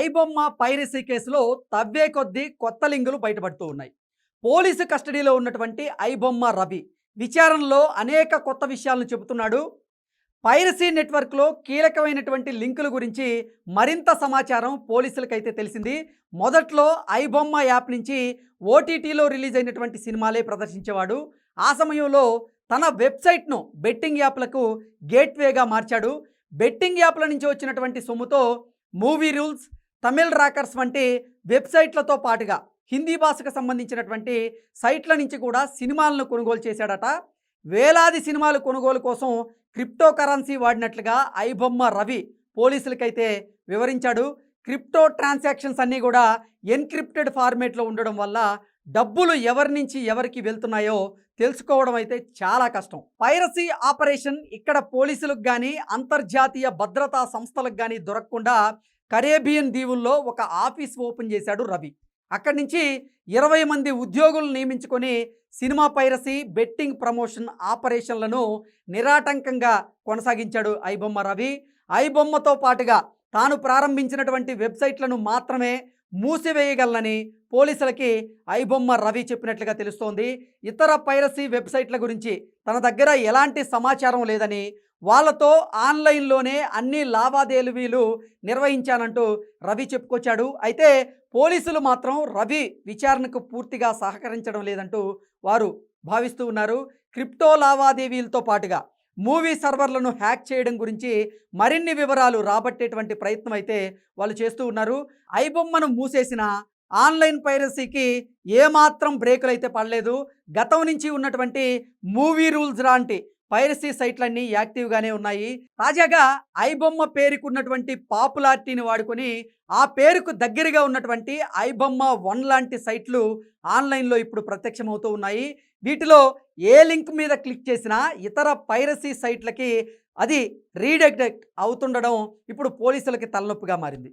IBomma piracy కేసులో తవ్వే కొద్దీ కొత్త లింకులు బయటపడుతూ ఉన్నాయి. పోలీసు కస్టడీలో ఉన్నటువంటి ఐబొమ్మ రవి విచారణలో అనేక కొత్త విషయాలను చెబుతున్నాడు. పైరసీ నెట్వర్క్లో కీలకమైనటువంటి లింకుల గురించి మరింత సమాచారం పోలీసులకైతే తెలిసింది. మొదట్లో ఐబొమ్మ యాప్ నుంచి ఓటీటీలో రిలీజ్ అయినటువంటి సినిమాలే ప్రదర్శించేవాడు. ఆ సమయంలో తన వెబ్సైట్ను బెట్టింగ్ యాప్లకు గేట్వేగా మార్చాడు. బెట్టింగ్ యాప్ల నుంచి వచ్చినటువంటి సొమ్ముతో మూవీ రూల్స్ తమిళ్ రాకర్స్ వంటి వెబ్సైట్లతో పాటుగా హిందీ భాషకు సంబంధించినటువంటి సైట్ల నుంచి కూడా సినిమాలను కొనుగోలు చేశాడట. వేలాది సినిమాలు కొనుగోలు కోసం క్రిప్టో కరెన్సీ వాడినట్లుగా ఐబొమ్మ రవి పోలీసులకైతే వివరించాడు. క్రిప్టో ట్రాన్సాక్షన్స్ అన్నీ కూడా ఎన్క్రిప్టెడ్ ఫార్మేట్లో ఉండడం వల్ల డబ్బులు ఎవరి నుంచి ఎవరికి వెళ్తున్నాయో తెలుసుకోవడం అయితే చాలా కష్టం. పైరసీ ఆపరేషన్ ఇక్కడ పోలీసులకు కానీ అంతర్జాతీయ భద్రతా సంస్థలకు కానీ దొరకకుండా కరేబియన్ దీవుల్లో ఒక ఆఫీస్ ఓపెన్ చేశాడు రవి. అక్కడి నుంచి ఇరవై మంది ఉద్యోగులు నియమించుకొని సినిమా పైరసీ బెట్టింగ్ ప్రమోషన్ ఆపరేషన్లను నిరాటంకంగా కొనసాగించాడు ఐబొమ్మ రవి. ఐబొమ్మతో పాటుగా తాను ప్రారంభించినటువంటి వెబ్సైట్లను మాత్రమే మూసివేయగలనని పోలీసులకి ఐబొమ్మ రవి చెప్పినట్లుగా తెలుస్తోంది. ఇతర పైరసీ వెబ్సైట్ల గురించి తన దగ్గర ఎలాంటి సమాచారం లేదని వాళ్ళతో ఆన్లైన్లోనే అన్ని లావాదేవీలు నిర్వహించానంటూ రవి చెప్పుకొచ్చాడు. అయితే పోలీసులు మాత్రం రవి విచారణకు పూర్తిగా సహకరించడం లేదంటూ వారు భావిస్తూ ఉన్నారు. క్రిప్టో లావాదేవీలతో పాటుగా మూవీ సర్వర్లను హ్యాక్ చేయడం గురించి మరిన్ని వివరాలు రాబట్టేటువంటి ప్రయత్నం అయితే వాళ్ళు చేస్తూ ఉన్నారు. ఐబొమ్మను మూసేసిన ఆన్లైన్ పైరసీకి ఏమాత్రం బ్రేకులు అయితే పడలేదు. గతం నుంచి ఉన్నటువంటి మూవీ రూల్స్ లాంటి పైరసీ సైట్లన్నీ యాక్టివ్గానే ఉన్నాయి. తాజాగా ఐబొమ్మ పేరుకున్నటువంటి పాపులారిటీని వాడుకొని ఆ పేరుకు దగ్గరగా ఉన్నటువంటి ఐబొమ్మ వన్ లాంటి సైట్లు ఆన్లైన్లో ఇప్పుడు ప్రత్యక్షమవుతూ ఉన్నాయి. వీటిలో ఏ లింక్ మీద క్లిక్ చేసినా ఇతర పైరసీ సైట్లకి అది రీడెక్ట్ అవుతుండడం ఇప్పుడు పోలీసులకి తలనొప్పిగా మారింది.